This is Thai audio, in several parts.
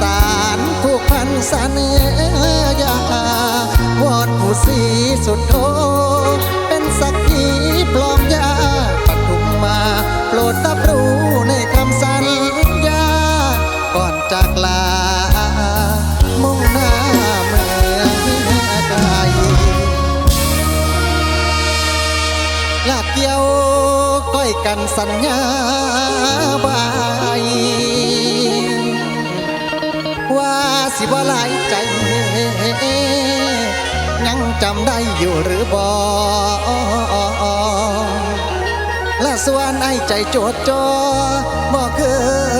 สารทุกพันสเนยาวอดผู้สีสุดโท เป็นสักขีปลอมยาปัทุมมาโปรดตับรู้ในคำสัญญา ก่อนจากลา มุ่งหน้าเมืองไลลาเกี่ยวก้อยกันสัญญาว่า สิบ่หลายใจ ยังจำได้อยู่หรือบ่ละสวนไอ้ใจโจดจอบ่เค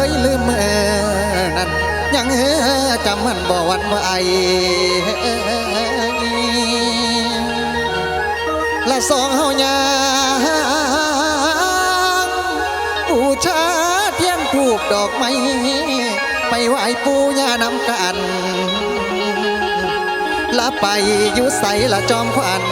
ยลืมเออนั่นยังเออจำมันบ่วันว่าไอละสองเฮายางอูชาเทียนถูกดอกไม้ ไปไหวปู่ย่าน้ำกันละไปอยู่ใสละจอมขวัญ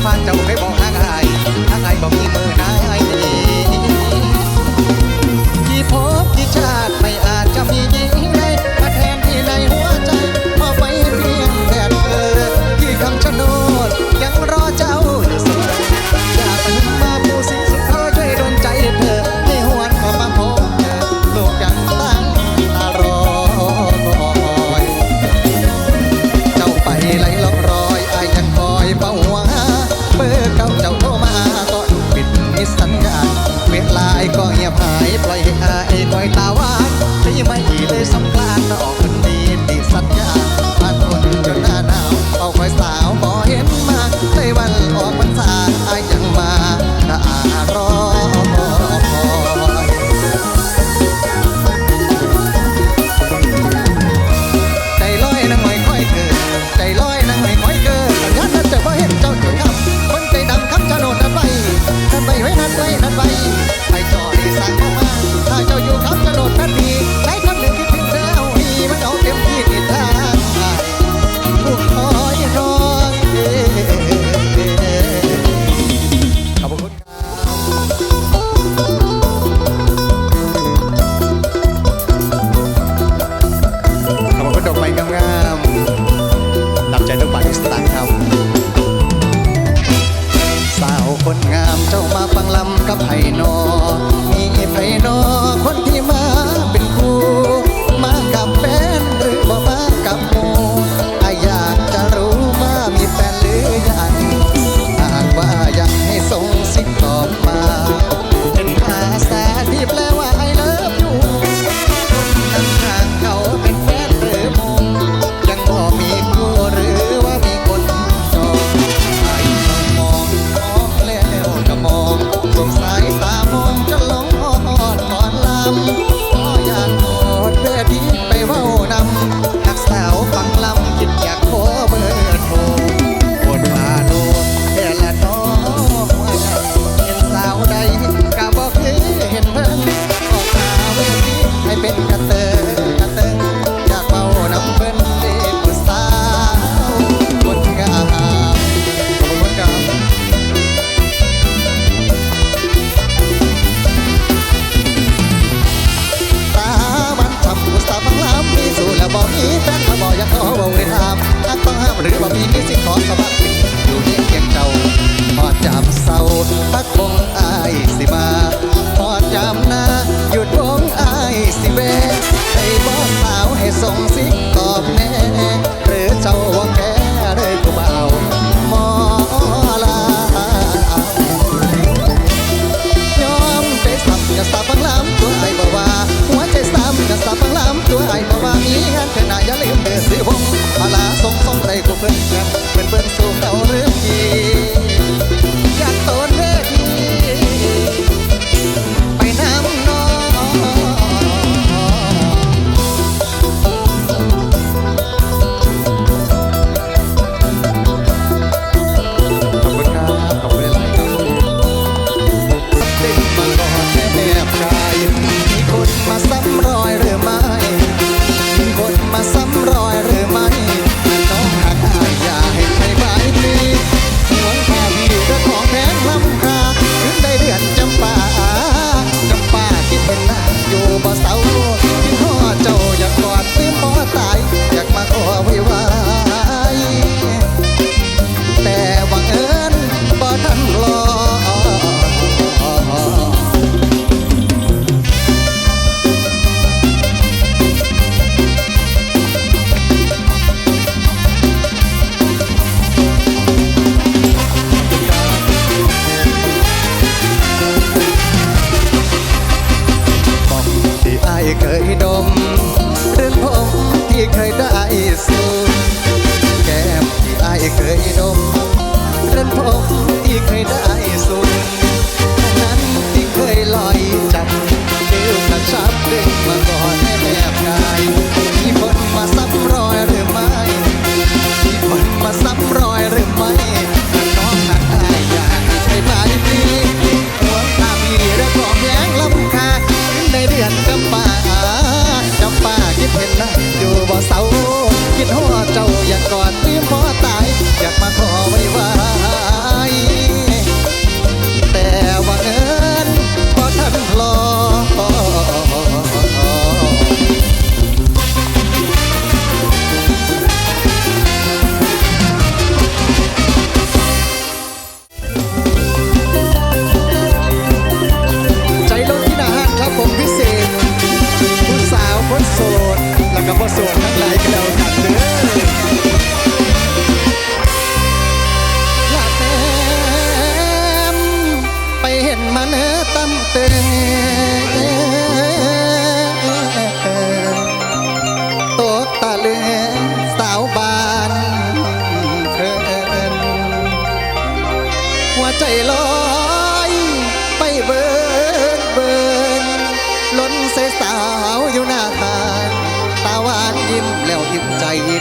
Panjang. ด้วยไอ้บ่ว่ามีงานเธหน้าอย่าลืมเด้อสิผมมาลาส่งส่งไรกูเพิ่นเพื่อน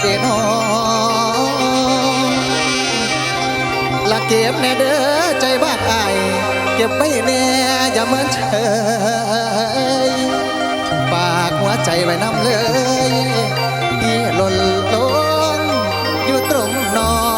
เดนอละเก็บแน่เด้อใจบาดอเก็บไว้แน่อย่าเหมือนเฉยปากหัวใจไว้น้ำเลยที่หล่นลงอยู่ตรงนอน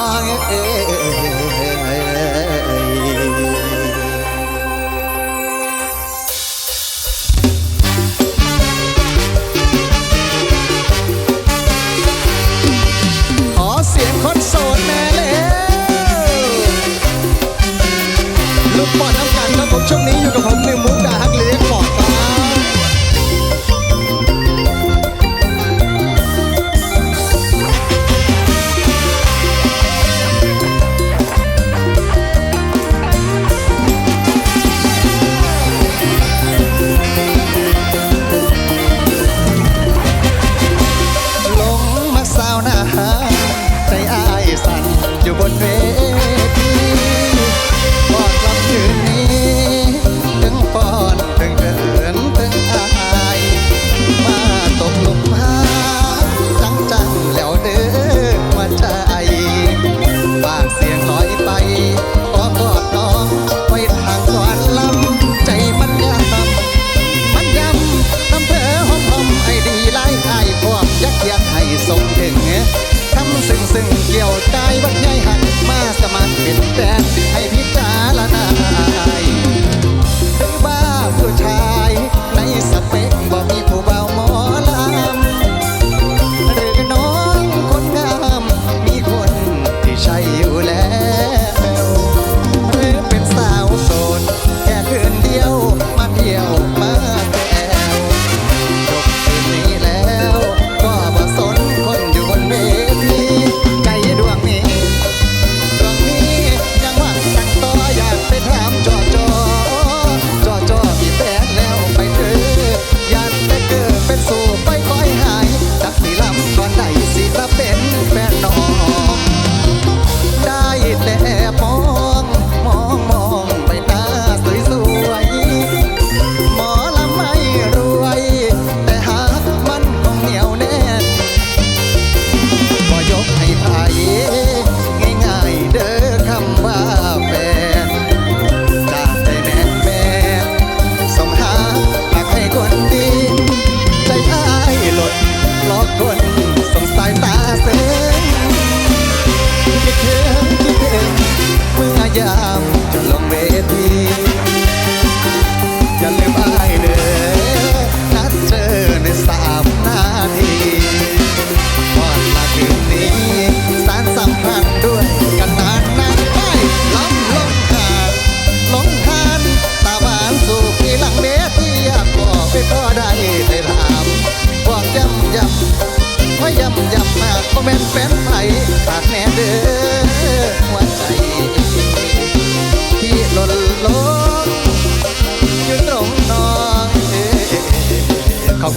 things. Yeah.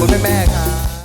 Pues